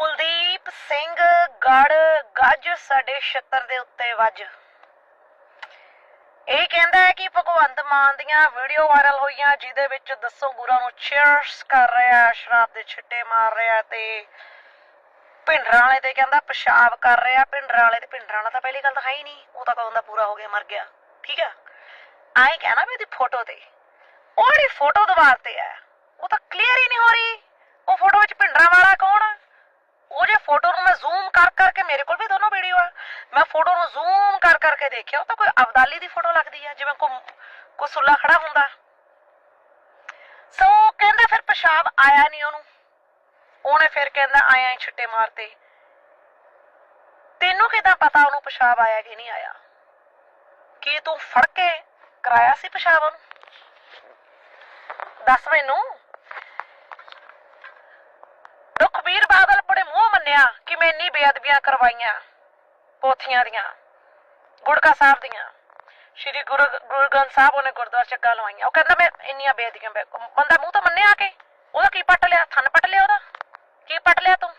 ਕੁਲਦੀਪ ਸਿੰਘ ਗੜ, ਗੱਜ ਸਾਡੇ ਛੱਤਰ ਦੇ ਉੱਤੇ ਵੱਜ। ਇਹ ਕਹਿੰਦਾ ਹੈ ਕਿ ਭਗਵੰਤ ਮਾਨ ਦੀਆਂ ਵੀਡੀਓ ਵਾਇਰਲ ਹੋਈਆਂ, ਜਿਹਦੇ ਵਿੱਚ ਦੱਸੋ ਗੁਰਾਂ ਨੂੰ ਚੀਅਰਸ ਕਰ ਰਿਹਾ ਸ਼ਰਾਬ ਦੇ ਛਿੱਟੇ ਮਾਰ ਰਿਹਾ ਤੇ ਭਿੰਡਰਾਂ ਵਾਲੇ ਤੇ ਕਹਿੰਦਾ ਪਿਸ਼ਾਬ ਕਰ ਰਿਹਾ। ਭਿੰਡਰਾਂ ਵਾਲੇ ਤੇ ਭਿੰਡਰਾਂ ਵਾਲਾ ਤਾਂ ਪਹਿਲੀ ਗੱਲ ਤਾਂ ਹੈ ਹੀ ਨਹੀਂ, ਉਹ ਤਾਂ ਕਦੋਂ ਦਾ ਪੂਰਾ ਹੋ ਗਿਆ, ਮਰ ਗਿਆ। ਠੀਕ ਆ ਆਏ ਕਹਿਣਾ ਵੀ ਉਹਦੀ ਫੋਟੋ ਤੇ। ਉਹ ਜਿਹੜੀ ਫੋਟੋ ਦੀਵਾਰ ਤੇ ਹੈ, ਉਹ ਤਾਂ ਕਲੀਅਰ ਹੀ ਨਹੀਂ ਹੋ ਰਹੀ। ਉਹ ਫੋਟੋ ਵਿੱਚ ਭਿੰਡਰਾਂ ਵਾਲਾ ਕੌਣ? ਆ? ਉਹ ਜੇ ਫੋਟੋ ਨੂੰ ਮੈਂ ਜ਼ੂਮ ਕਰ ਕਰਕੇ ਮੇਰੇ ਕੋਲ ਵੀ ਦੋਨੋਂ ਵੀਡੀਓ ਆ। ਮੈਂ ਫੋਟੋ ਨੂੰ ਜ਼ੂਮ ਕਰ ਕਰਕੇ ਦੇਖਿਆ, ਉਹ ਤਾਂ ਕੋਈ ਅਬਦਾਲੀ ਦੀ ਫੋਟੋ ਲੱਗਦੀ ਆ, ਜਿਵੇਂ ਕੋਈ ਕੋਈ ਸੁੱਲਾ ਖੜਾ ਹੁੰਦਾ। ਸੋ ਕਹਿੰਦਾ ਫਿਰ ਪਿਸ਼ਾਬ ਆਇਆ ਨਹੀਂ ਉਹਨੂੰ। ਉਹਨੇ ਫਿਰ ਕਹਿੰਦਾ, ਆਇਆ ਹੀ ਛਿੱਟੇ ਮਾਰਤੇ। ਤੈਨੂੰ ਕਿਦਾਂ ਪਤਾ ਉਹਨੂੰ ਪਿਸ਼ਾਬ ਆਇਆ ਕਿ ਨਹੀਂ ਆਇਆ? ਕੀ ਤੂੰ ਫੜ ਕੇ ਕਰਾਇਆ ਸੀ ਪਿਸ਼ਾਬ ਉਹਨੂੰ? ਦੱਸ ਮੈਨੂੰ। ਦੁਖਬੀਰ ਬਾਦਲ ਬੜੇ ਕਿ ਮੈਂ ਇੰਨੀ ਬੇਅਦਬੀਆਂ ਕਰਵਾਈਆਂ ਪੋਥੀਆਂ ਦੀਆਂ ਗੁੜਕਾ ਸਾਹਿਬ ਦੀਆਂ। ਸ਼੍ਰੀ ਗੁਰੂ ਗੁਰੂ ਗ੍ਰੰਥ ਸਾਹਿਬ ਉਹਨੇ ਗੁਰਦੁਆਰਾ ਚੱਗਾ ਲਵਾਈਆਂ। ਉਹ ਕਹਿੰਦਾ ਮੈਂ ਇੰਨੀਆਂ ਬੇਅਦਬੀਆਂ ਬੰਦਾ ਮੂੰਹ ਤਾਂ ਮੰਨਿਆ ਆ ਕੇ? ਉਹਦਾ ਕੀ ਪੱਟ ਲਿਆ? ਥੰਨ ਪੱਟ ਲਿਆ ਉਹਦਾ? ਕੀ ਪੱਟ ਲਿਆ ਤੂੰ?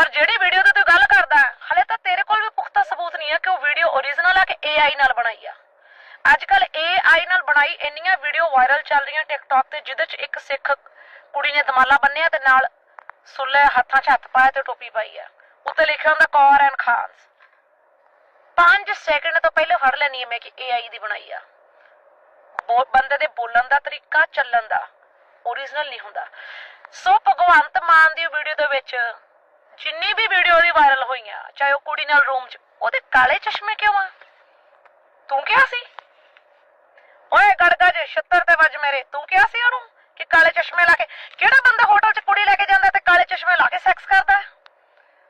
ਔਰ ਜਿਹੜੀ ਵੀਡੀਓ ਤੇ ਤੂੰ ਗੱਲ ਕਰਦਾ ਹੈ, ਹਲੇ ਤਾਂ ਤੇਰੇ ਕੋਲ ਵੀ ਪੁਖਤਾ ਸਬੂਤ ਨਹੀਂ ਹੈ ਕਿ ਉਹ ਵੀਡੀਓ ਓਰੀਜਨਲ ਆ ਕਿ AI ਨਾਲ ਬਣਾਈ ਆ। ਅੱਜ ਕੱਲ AI ਨਾਲ ਬਣਾਈ ਇੰਨੀਆਂ ਵੀਡੀਓ ਵਾਇਰਲ ਚੱਲ ਰਹੀਆਂ ਟਿਕਟੌਕ ਤੇ ਜਿਹਦੇ ਚ ਇੱਕ ਸਿੱਖ ਕੁੜੀ ਨੇ ਦਮਾਲਾ ਬੰਨਿਆ ਤੇ ਨਾਲ ਸੁੱਲੇ ਹੱਥਾਂ 'ਚ ਹੱਥ ਪਾਇਆ ਤੇ ਟੋਪੀ ਪਾਈ ਆ। ਉੱਤੇ ਲਿਖਿਆ ਹੁੰਦਾ ਕੌਰ ਐਂਡ ਖਾਨਸ 5 ਸੈਕਿੰਡ ਤੋਂ ਪਹਿਲੇ ਫੜ ਲੈਣੀ ਹੈ ਮੈਂ ਕਿ AI ਦੀ ਬਣਾਈ ਆ। ਬੋ- ਬੰਦੇ ਦੇ ਬੋਲਣ ਦਾ ਤਰੀਕਾ, ਚੱਲਣ ਦਾ ਓਰੀਜਨਲ ਨਹੀਂ ਹੁੰਦਾ। ਸੋ ਭਗਵੰਤ ਮਾਨ ਦੀ ਵੀਡੀਓ ਦੇ ਵਿੱਚ ਜਿੰਨੀ ਵੀ ਵੀਡੀਓ ਦੀ ਵਾਇਰਲ ਹੋਈਆਂ, ਚਾਹੇ ਉਹ ਕੁੜੀ ਨਾਲ ਰੂਮ 'ਚ, ਉਹਦੇ ਕਾਲੇ ਚਸ਼ਮੇ ਕਿਉਂ ਆ? ਤੂੰ ਕਿਹਾ ਸੀ? ਓਏ ਗੜਗਾ ਜੇ, ਛੱਤਰ ਤੇ ਵੱਜ ਮੇਰੇ, ਤੂੰ ਕਿਹਾ ਸੀ ਉਹਨੂੰ ਕਿ ਕਾਲੇ ਚਸ਼ਮੇ ਲਾ ਕੇ? ਕਿਹੜਾ ਬੰਦਾ ਹੋਟਲ 'ਚ ਕੁੜੀ ਲੈ ਕੇ ਜਾਂਦਾ ਤੇ ਕਾਲੇ ਚਸ਼ਮੇ ਲਾ ਕੇ ਸੈਕਸ ਕਰਦਾ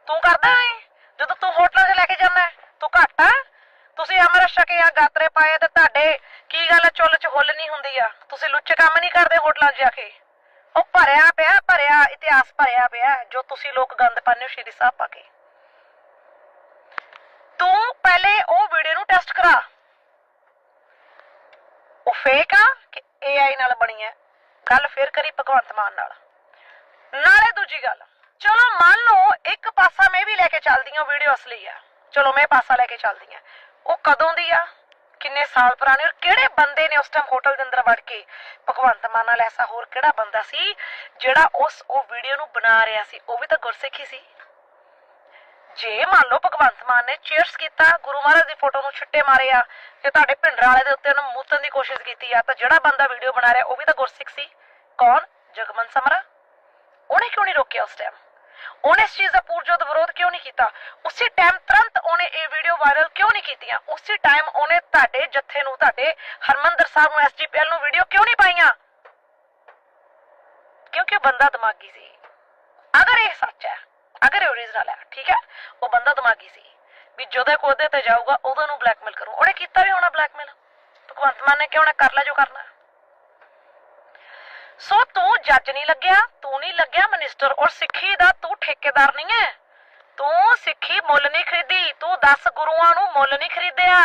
ਤੂੰ ਕਰਦਾ ਹੈ ਜਦੋਂ ਤੂੰ ਹੋਟਲਾਂ 'ਚ ਲੈ ਕੇ ਜਾਂਦਾ ਤੂੰ ਘੱਟ ਤੁਸੀਂ ਅਮਰ ਸ਼ਕਿਆ ਗਾਤਰੇ ਪਾਏ ਤੇ ਤੁਹਾਡੇ ਕੀ ਗੱਲ ਚੁੱਲ 'ਚ ਹੁੱਲ ਨਹੀਂ ਹੁੰਦੀ ਆ? ਤੁਸੀਂ ਲੁੱਚੇ ਕੰਮ ਨਹੀਂ ਕਰਦੇ ਹੋਟਲਾਂ 'ਚ ਜਾ ਕੇ? ਉਹ ਭਰਿਆ ਪਿਆ, ਭਰਿਆ, ਇਤਿਹਾਸ ਭਰਿਆ ਪਿਆ ਜੋ ਤੁਸੀਂ ਲੋਕ ਗੰਦ ਪਾਉਂਦੇ ਹੋ, ਸ਼੍ਰੀ ਸਾਹਿਬ ਪਾ ਕੇ। ਤੂੰ ਪਹਿਲੇ ਉਹ ਵੀਡੀਓ ਨੂੰ ਟੈਸਟ ਕਰਾ। ਉਹ ਫੇਕ ਆ ਕਿ AI ਨਾਲ ਬਣੀ ਹੈ? ਗੱਲ ਫੇਰ ਕਰੀ ਭਗਵੰਤ ਮਾਨ ਨਾਲ। ਨਾਲੇ ਦੂਜੀ ਗੱਲ ਚਲੋ ਮੰਨ ਲਓ ਇੱਕ ਪਾਸਾ ਮੈਂ ਵੀ ਲੈ ਕੇ ਚੱਲਦੀ ਹਾਂ ਵੀਡੀਓ ਅਸਲੀ ਆ। ਚਲੋ ਮੈਂ ਪਾਸਾ ਲੈ ਕੇ ਚੱਲਦੀ ਹਾਂ। ਉਹ ਕਦੋਂ ਦੀ ਆ? ਕਿੰਨੇ ਸਾਲ ਪੁਰਾਣੀ? ਔਰ ਕਿਹੜੇ ਬੰਦੇ ਨੇ ਉਸ ਟਾਈਮ ਹੋਟਲ ਦੇ ਅੰਦਰ ਵੜ ਕੇ ਭਗਵੰਤ ਮਾਨ ਨਾਲ ਐਸਾ ਹੋਰ ਕਿਹੜਾ ਬੰਦਾ ਸੀ ਜਿਹੜਾ ਉਸ ਉਹ ਵੀਡੀਓ ਨੂੰ ਬਣਾ ਰਿਹਾ ਸੀ? ਉਹ ਵੀ ਤਾਂ ਗੁਰਸਿੱਖੀ ਸੀ। ਜੇ ਮੰਨ ਲਓ ਭਗਵੰਤ ਮਾਨ ਨੇ ਚੀਅਰਸ ਕੀਤਾ, ਗੁਰੂ ਮਹਾਰਾਜ ਦੀ ਫੋਟੋ ਨੂੰ ਛਿੱਟੇ ਮਾਰੇ ਆ ਤੇ ਤੁਹਾਡੇ ਭਿੰਡਰ ਵਾਲੇ ਦੇ ਉੱਤੇ ਉਹਨੂੰ ਮੂਤਨ ਦੀ ਕੋਸ਼ਿਸ਼ ਕੀਤੀ ਆ, ਤਾਂ ਜਿਹੜਾ ਬੰਦਾ ਵੀਡੀਓ ਬਣਾ ਰਿਹਾ ਉਹ ਵੀ ਤਾਂ ਗੁਰਸਿੱਖ ਸੀ। ਕੌਣ? ਜਗਮਨ ਸਮਰਾ। ਕਿਉਂ ਨਹੀਂ ਰੋਕਿਆ ਉਸ ਟਾਈਮ ਉਹਨੇ ਇਸ ਚੀਜ਼ ਦਾ ਪੂਰਜੋਤ ਵਿਰੋਧ ਕਿਉਂ ਨਹੀਂ ਕੀਤਾ? ਉਸੇ ਟਾਈਮ ਤੁਰੰਤ ਉਹਨੇ ਇਹ ਵੀਡੀਓ ਵਾਇਰਲ ਕਿਉਂ ਨਹੀਂ ਕੀਤੀਆਂ? ਉਸੇ ਟਾਈਮ ਉਹਨੇ ਤੁਹਾਡੇ ਜੱਥੇ ਨੂੰ, ਤੁਹਾਡੇ ਹਰਮੰਦਰ ਸਾਹਿਬ ਨੂੰ ਐਸਜੀਪੀਐਲ ਨੂੰ ਵੀਡੀਓ ਕਿਉਂ ਨਹੀਂ ਪਾਈਆਂ? ਕਿਉਂਕਿ ਉਹ ਬੰਦਾ ਦਿਮਾਗੀ ਸੀ। ਅਗਰ ਇਹ ਸੱਚ ਹੈ, ਅਗਰ ਇਹ ਓਰੀਜਨਲ ਹੈ, ਠੀਕ ਹੈ? ਉਹ ਬੰਦਾ ਦਿਮਾਗੀ ਸੀ। ਵੀ ਜਦੋਂ ਕੋ ਉਹਦੇ ਤੇ ਜਾਊਗਾ, ਉਦੋਂ ਨੂੰ ਬਲੈਕਮੇਲ ਕਰੂ। ਉਹਨੇ ਕੀਤਾ ਵੀ ਹੋਣਾ ਬਲੈਕਮੇਲ ਭਗਵੰਤ ਮਾਨ ਨੇ ਕਿਉਂ ਨਾ ਕਰ ਲੈ ਜੋ ਕਰਨਾ? ਸੋ ਤੂੰ ਜੱਜ ਨਹੀਂ ਲੱਗਿਆ ਤੂੰ ਨਹੀਂ ਲੱਗਿਆ ਮਿਨਿਸਟਰ, ਔਰ ਸਿੱਖੀ ਦਾ ਤੂੰ ਠੇਕੇਦਾਰ ਨਹੀਂ ਹੈ ਤੂੰ ਸਿੱਖੀ ਮੁੱਲ ਨਹੀਂ ਖਰੀਦੀ, ਤੂੰ 10 ਗੁਰੂਆਂ ਨੂੰ ਮੁੱਲ ਨਹੀਂ ਖਰੀਦਿਆ।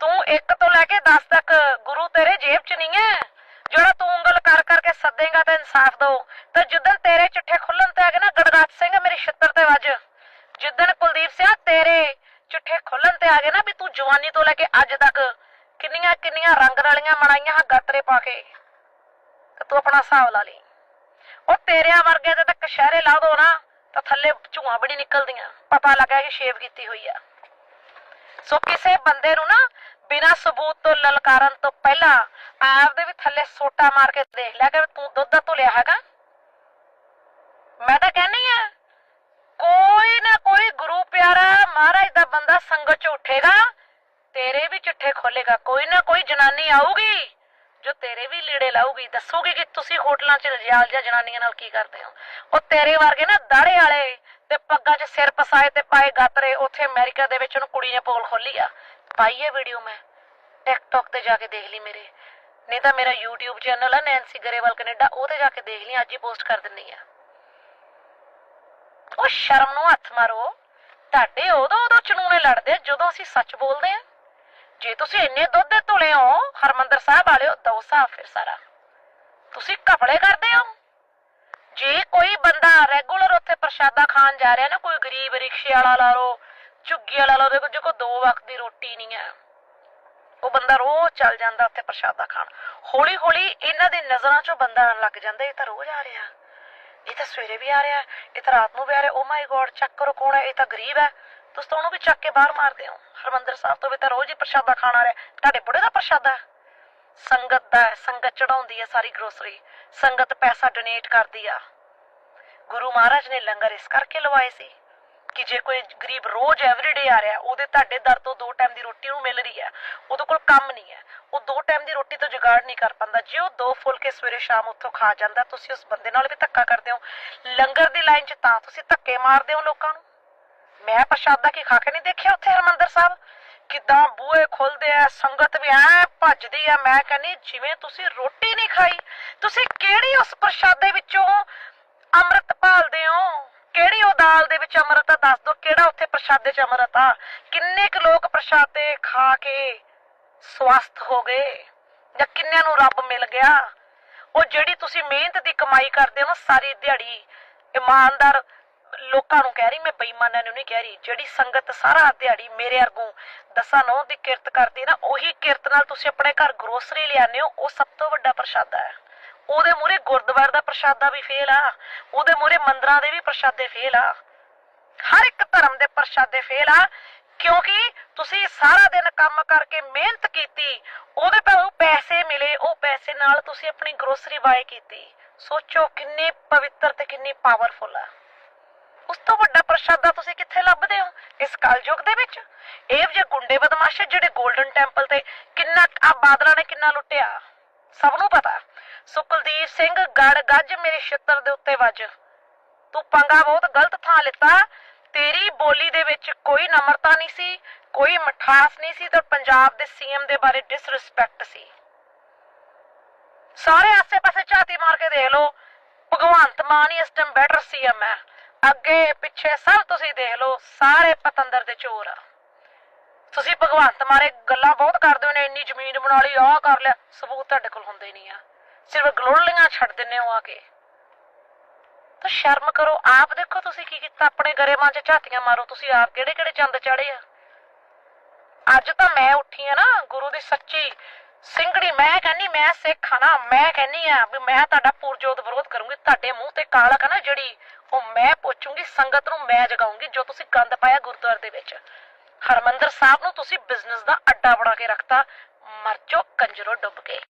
ਤੂੰ 1 ਤੋਂ ਲੈ ਕੇ 10 ਤੱਕ ਗੁਰੂ ਤੇਰੇ ਜੇਬ 'ਚ ਨਹੀਂ ਹੈ ਜਿਹੜਾ ਤੂੰ ਉਂਗਲ ਕਰ ਕਰਕੇ ਸੱਦੇਗਾ ਤਾਂ ਇਨਸਾਫ ਦੋ ਤੇ ਜਿੱਦਣ ਤੇਰੇ ਚਿੱਠੇ ਖੁੱਲਣ ਤੇ ਆ ਗਏ ਨਾ ਗੜਗਾਚ ਸਿੰਘ ਮੇਰੇ ਛਿੱਤਰ ਤੇ ਵੱਜ। ਜਿੱਦਣ ਕੁਲਦੀਪ ਸਿੰਘ ਤੇਰੇ ਚਿੱਠੇ ਖੁੱਲਣ ਤੇ ਆ ਗਏ ਨਾ ਵੀ ਤੂੰ ਜਵਾਨੀ ਤੋਂ ਲੈ ਕੇ ਅੱਜ ਤੱਕ ਕਿੰਨੀਆਂ ਕਿੰਨੀਆਂ ਰੰਗ ਰਲੀਆਂ ਮਣਾਈਆਂ ਗਾਤਰੇ ਪਾ ਕੇ ਤੂੰ ਆਪਣਾ ਹਿਸਾਬ ਲਾ ਲਈ। ਉਹ ਤੇਰਿਆਂ ਵਰਗੇ ਤੇ ਤਾਂ ਕਸ਼ਹਿਰੇ ਲਾ ਦੋ ਨਾ, ਤਾਂ ਥੱਲੇ ਝੂਆਂ ਬੜੀ ਨਿਕਲਦੀਆਂ। ਪਤਾ ਲੱਗਾ ਕਿ ਸ਼ੇਵ ਕੀਤੀ ਹੋਈ ਆ। ਸੋ ਕਿਸੇ ਬੰਦੇ ਨੂੰ ਨਾ ਬਿਨਾਂ ਸਬੂਤ ਤੋਂ, ਲਲਕਾਰਨ ਤੋਂ ਪਹਿਲਾਂ ਆਪਦੇ ਵੀ ਥੱਲੇ ਸੋਟਾ ਮਾਰ ਕੇ ਦੇਖ ਲਿਆ ਕਿ ਤੂੰ ਦੁੱਧ ਦਾ ਧੁਲਿਆ ਹੈਗਾ। ਮੈਂ ਤਾਂ ਕਹਿੰਨੀ ਆ, ਕੋਈ ਨਾ ਕੋਈ ਗੁਰੂ ਪਿਆਰਾ ਮਹਾਰਾਜ ਦਾ ਬੰਦਾ ਸੰਗਤ ਚ ਉੱਠੇਗਾ, ਤੇਰੇ ਵੀ ਚਿੱਠੇ ਖੋਲੇਗਾ। ਕੋਈ ਨਾ ਕੋਈ ਜਨਾਨੀ ਆਊਗੀ। ਜੋ ਤੇਰੇ ਵੀ ਲੀੜੇ ਲਾਊਗੀ, ਦੱਸੂਗੀ ਕਿ ਤੁਸੀਂ ਹੋਟਲਾਂ 'ਚ ਰਜਾਲ ਜਾਂ ਜਨਾਨੀਆਂ ਨਾਲ ਕੀ ਕਰਦੇ ਹੋ? ਉਹ ਤੇਰੇ ਵਰਗੇ ਨਾ ਦਾੜੇ ਵਾਲੇ ਤੇ ਪੱਗਾਂ 'ਚ ਸਿਰ ਪਸਾਏ ਤੇ ਪਾਏ ਗਾਤਰੇ, ਉੱਥੇ ਅਮਰੀਕਾ ਦੇ ਵਿੱਚ ਉਹਨੂੰ ਕੁੜੀ ਨੇ ਪੋਲ ਖੋਲੀ ਆ। ਪਾਈ ਹੈ ਵੀਡੀਓ ਮੈਂ। ਟਿਕਟੌਕ ਤੇ ਜਾ ਕੇ ਦੇਖ ਲਈ ਮੇਰੇ। ਨਹੀਂ ਤਾਂ ਮੇਰਾ YouTube ਚੈਨਲ ਆ ਨੈਂਸੀ ਗਰੇਵਾਲ ਕੈਨੇਡਾ ਉਹ ਤੇ ਜਾ ਕੇ ਦੇਖ ਲਈ, ਅੱਜ ਹੀ ਪੋਸਟ ਕਰ ਦਿੰਨੀ ਆ। ਉਹ ਸ਼ਰਮ ਨੂੰ ਹੱਥ ਮਾਰੋ। ਤੁਹਾਡੇ ਉਦੋਂ ਉਦੋਂ ਚਨੂਨੇ ਲੜਦੇ ਆ, ਜਦੋਂ ਅਸੀਂ ਸੱਚ ਬੋਲਦੇ ਆ। ਜੇ ਤੁਸੀਂ ਇੰਨੇ ਦੁੱਧ ਦੇ ਧੁਲੇ ਹੋ, ਹਰਮੰਦਰ ਸਾਹਿਬ ਵਾਲਿਓ ਦੋ ਫਿਰ ਸਾਰਾ। ਤੁਸੀਂ ਕਪੜੇ ਕਰਦੇ ਹੋ? ਜੇ ਕੋਈ ਬੰਦਾ ਰੈਗੂਲਰ ਉੱਥੇ ਪ੍ਰਸ਼ਾਦਾ ਖਾਣ ਜਾ ਰਿਹਾ ਨਾ, ਕੋਈ ਗਰੀਬ ਰਿਕਸ਼ੇ ਵਾਲਾ ਲਾ ਲਓ, ਝੁੱਗੀ ਵਾਲਾ ਲਾ ਲਓ, ਦੇਖੋ ਜੇ ਦੋ ਵਕਤ ਦੀ ਰੋਟੀ ਨਹੀਂ ਹੈ। ਉਹ ਬੰਦਾ ਰੋਜ਼ ਚੱਲ ਜਾਂਦਾ ਉੱਥੇ ਪ੍ਰਸ਼ਾਦਾ ਖਾਣ। ਹੌਲੀ ਹੌਲੀ ਇਹਨਾਂ ਦੀ ਨਜ਼ਰਾਂ 'ਚੋਂ ਬੰਦਾ ਆਉਣ ਲੱਗ ਜਾਂਦਾ, ਇਹ ਤਾਂ ਰੋਜ਼ ਆ ਰਿਹਾ। ਇਹ ਤਾਂ ਸਵੇਰੇ ਵੀ ਆ ਰਿਹਾ, ਇਹ ਤਾਂ ਰਾਤ ਨੂੰ ਵੀ ਆ ਰਿਹਾ। ਓ ਮਾਈ ਗੋਡ ਚੈੱਕ ਕਰੋ ਕੌਣ ਹੈ ਇਹ ਤਾਂ ਗਰੀਬ ਹੈ। ਤੁਸੀਂ ਤਾਂ ਉਹਨੂੰ ਵੀ ਚੱਕ ਕੇ ਬਾਹਰ ਮਾਰਦੇ ਹੋ। ਹਰਮੰਦਰ ਸਾਹਿਬ ਤੋਂ ਵੀ ਤਾਂ ਰੋਜ਼ ਹੀ ਪ੍ਰਸ਼ਾਦਾ ਖਾਣਾ ਰਿਹਾ। ਤੁਹਾਡੇ ਬੁੜੇ ਦਾ ਪ੍ਰਸ਼ਾਦਾ? ਸੰਗਤ ਦਾ ਸੰਗਤ ਚੜਾਉਂਦੀ ਹੈ ਸਾਰੀ ਗਰੋਸਰੀ ਸੰਗਤ ਪੈਸਾ ਡੋਨੇਟ ਕਰਦੀ ਆ। ਗੁਰੂ ਮਹਾਰਾਜ ਨੇ ਲੰਗਰ ਇਸ ਕਰਕੇ ਲਵਾਏ ਸੀ ਕਿ ਜੇ ਕੋਈ ਗਰੀਬ ਰੋਜ਼ ਐਵਰੀਡੇ ਆ ਰਿਹਾ, ਉਹਦੇ ਤੁਹਾਡੇ ਦਰ ਤੋਂ ਦੋ ਟਾਈਮ ਦੀ ਰੋਟੀ ਨੂੰ ਮਿਲ ਰਹੀ ਹੈ ਉਹਦੇ ਕੋਲ ਕੰਮ ਨਹੀਂ ਹੈ। ਉਹ ਦੋ ਟਾਈਮ ਦੀ ਰੋਟੀ ਤੋਂ ਜੁਗਾੜ ਨਹੀਂ ਕਰ ਪਾਉਂਦਾ। ਜੇ ਉਹ ਦੋ ਫੁਲਕੇ ਸਵੇਰੇ ਸ਼ਾਮ ਉੱਥੋਂ ਖਾ ਜਾਂਦਾ, ਤੁਸੀਂ ਉਸ ਬੰਦੇ ਨਾਲ ਵੀ ਧੱਕਾ ਕਰਦੇ ਹੋ। ਲੰਗਰ ਦੀ ਲਾਈਨ 'ਚ ਤਾਂ ਤੁਸੀਂ ਧੱਕੇ ਮਾਰਦੇ ਹੋ ਲੋਕਾਂ ਨੂੰ। ਮੈਂ ਪ੍ਰਸ਼ਾਦਾ ਕੀ ਖਾ ਕੇ ਨਹੀਂ ਦੇਖਿਆ ਉੱਥੇ, ਹਰਮੰਦਰ ਸਾਹਿਬ? ਕਿਦਾਂ ਬੂਹੇ ਖੁੱਲਦੇ ਆ, ਸੰਗਤ ਵੀ ਐ ਭੱਜਦੀ ਆ। ਮੈਂ ਕਹਿੰਨੀ ਜਿਵੇਂ ਤੁਸੀਂ ਰੋਟੀ ਨਹੀਂ ਖਾਈ, ਤੁਸੀਂ ਕਿਹੜੀ ਉਸ ਪ੍ਰਸ਼ਾਦੇ ਵਿੱਚੋਂ ਅੰਮ੍ਰਿਤ ਭਾਲਦੇ ਹੋ? ਕਿਹੜੀ ਉਹ ਦਾਲ ਦੇ ਵਿੱਚ ਅੰਮ੍ਰਿਤ ਆ? ਦੱਸ ਦੋ ਕਿਹੜਾ ਉੱਥੇ ਪ੍ਰਸ਼ਾਦੇ 'ਚ ਅੰਮ੍ਰਿਤ ਆ? ਕਿੰਨੇ ਕੁ ਲੋਕ ਪ੍ਰਸ਼ਾਦੇ ਖਾ ਕੇ ਸਵਸਥ ਹੋ ਗਏ? ਜਾਂ ਕਿੰਨਿਆਂ ਨੂੰ ਰੱਬ ਮਿਲ ਗਿਆ? ਉਹ ਜਿਹੜੀ ਤੁਸੀਂ ਮਿਹਨਤ ਦੀ ਕਮਾਈ ਕਰਦੇ ਹੋ ਨਾ, ਸਾਰੀ ਦਿਹਾੜੀ ਇਮਾਨਦਾਰ ਲੋਕਾਂ ਨੂੰ ਕਹਿ ਰਹੀ, ਮੈਂ ਬੇਈਮਾਨਾਂ ਨੂੰ ਨਹੀਂ ਕਹਿ ਰਹੀ। ਜਿਹੜੀ ਸੰਗਤ ਸਾਰਾ ਦਿਹਾੜੀ ਮੇਰੇ ਵਰਗੂ ਦਸਾਂ ਨੌ ਦੀ ਕਿਰਤ ਕਰਦੀ ਨਾ, ਉਹੀ ਕਿਰਤ ਨਾਲ ਤੁਸੀਂ ਆਪਣੇ ਘਰ ਗਰੋਸਰੀ ਲਿਆਉਂਦੇ ਹੋ, ਉਹ ਸਭ ਤੋਂ ਵੱਡਾ ਪ੍ਰਸ਼ਾਦਾ ਹੈ। ਉਹਦੇ ਮੂਰੇ ਗੁਰਦੁਆਰੇ ਦਾ ਪ੍ਰਸ਼ਾਦਾ ਵੀ ਫੇਲ ਆ। ਉਹਦੇ ਮੂਰੇ ਮੰਦਰਾਂ ਦੇ ਵੀ ਪ੍ਰਸ਼ਾਦੇ ਫੇਲ ਆ। ਹਰ ਇੱਕ ਧਰਮ ਦੇ ਪ੍ਰਸ਼ਾਦੇ ਫੇਲ ਆ। ਕਿਉਂਕਿ ਤੁਸੀਂ ਸਾਰਾ ਦਿਨ ਕੰਮ ਕਰਕੇ ਮਿਹਨਤ ਕੀਤੀ, ਉਹਦੇ ਪਰ ਪੈਸੇ ਮਿਲੇ, ਉਹ ਪੈਸੇ ਨਾਲ ਤੁਸੀਂ ਆਪਣੀ ਗਰੋਸਰੀ ਬਾਏ ਕੀਤੀ। ਸੋਚੋ ਕਿੰਨੀ ਪਵਿੱਤਰ ਤੇ ਕਿੰਨੀ ਪਾਵਰਫੁਲ ਆ। ਉਸ ਤੋਂ ਵੱਡਾ ਪ੍ਰਸ਼ਾਦਾ ਤੁਸੀਂ ਕਿੱਥੇ ਲੱਭਦੇ ਹੋ? ਇਸ ਕਲਯੁਗ ਦੇ ਵਿੱਚ? ਇਹ ਜੇ ਗੁੰਡੇ ਬਦਮਾਸ਼ ਜਿਹੜੇ 골ਡਨ ਟੈਂਪਲ ਤੇ ਕਿੰਨਾ ਆ ਬਾਦਲਾਂ ਨੇ ਕਿੰਨਾ ਲੁੱਟਿਆ? ਸਭ ਨੂੰ ਪਤਾ। ਸੁਖਲਦੀਪ ਸਿੰਘ, ਗੜ ਗੱਜ ਮੇਰੇ ਛਿੱਤਰ ਦੇ ਉੱਤੇ ਵੱਜ। ਤੂੰ ਪੰਗਾ ਬਹੁਤ ਗਲਤ ਥਾਂ ਲਿੱਤਾ। ਤੇਰੀ ਬੋਲੀ ਦੇ ਵਿੱਚ ਕੋਈ ਨਮਰਤਾ ਨਹੀਂ ਸੀ, ਕੋਈ ਮਠਾਸ ਨਹੀਂ ਸੀ ਤੇ ਪੰਜਾਬ ਦੇ ਸੀਐਮ ਦੇ ਬਾਰੇ ਡਿਸਰਿਸਪੈਕਟ ਸੀ। ਸਾਰੇ ਆਸੇ-ਪਾਸੇ ਝਾਤੀ ਮਾਰ ਕੇ ਦੇਖ ਲਓ। ਭਗਵੰਤ ਮਾਨ ਹੀ ਇਸ ਟਾਈਮ ਬੈਟਰ ਸੀਐਮ ਹੈ ਅੱਗੇ ਪਿੱਛੇ ਸਭ ਤੁਸੀਂ ਦੇਖ ਲਓ, ਸਾਰੇ ਪਤੰਦਰ ਦੇ ਚੋਰ ਆ। ਤੁਸੀਂ ਭਗਵੰਤ ਮਾਰੇ ਗੱਲਾਂ ਬਹੁਤ ਕਰਦੇ ਨੇ ਇੰਨੀ ਜ਼ਮੀਨ ਬਣਾ ਲਈ, ਆਹ ਕਰ ਲਿਆ। ਸਬੂਤ ਤੁਹਾਡੇ ਕੋਲ ਹੁੰਦੇ ਨਹੀਂ ਆ। ਸਿਰਫ ਗਲੋਲੀਆਂ ਛੱਡ ਦਿੰਨੇ ਹੋ ਆ ਕੇ। ਤਾਂ ਸ਼ਰਮ ਕਰੋ। ਆਪ ਦੇਖੋ ਤੁਸੀਂ ਕੀ ਕੀਤਾ। ਆਪਣੇ ਗਰੇਮਾਂ 'ਚ ਝਾਤੀਆਂ ਮਾਰੋ। ਤੁਸੀਂ ਆਪ ਕਿਹੜੇ ਕਿਹੜੇ ਚੰਦ ਚੜੇ ਆ? ਅੱਜ ਤਾਂ ਮੈਂ ਉੱਠੀ ਆ ਨਾ, ਗੁਰੂ ਦੀ ਸੱਚੀ ਸਿੰਘੜੀ ਮੈਂ ਕਹਿੰਨੀ ਮੈਂ ਸਿੱਖ ਆ ਨਾ। ਮੈਂ ਕਹਿੰਨੀ ਆ ਵੀ ਮੈਂ ਤੁਹਾਡਾ ਪੁਰਜੋਤ ਵਿਰੋਧ ਕਰੂੰਗੀ। ਤੁਹਾਡੇ ਮੂੰਹ ਤੇ ਕਾਲਕ ਆ ਨਾ ਜਿਹੜੀ ਉਹ ਮੈਂ ਪੁੱਛੂੰਗੀ, ਸੰਗਤ ਨੂੰ ਮੈਂ ਜਗਾਉਂਗੀ ਜੋ ਤੁਸੀਂ ਗੰਦ ਪਾਇਆ ਗੁਰਦੁਆਰੇ ਦੇ ਵਿੱਚ। ਹਰਮੰਦਰ ਸਾਹਿਬ ਨੂੰ ਤੁਸੀਂ ਬਿਜ਼ਨਸ ਦਾ ਅੱਡਾ ਬਣਾ ਕੇ ਰੱਖਤਾ, ਮਰ ਜਾਓ, ਕੰਜਰੋ ਡੁੱਬ ਕੇ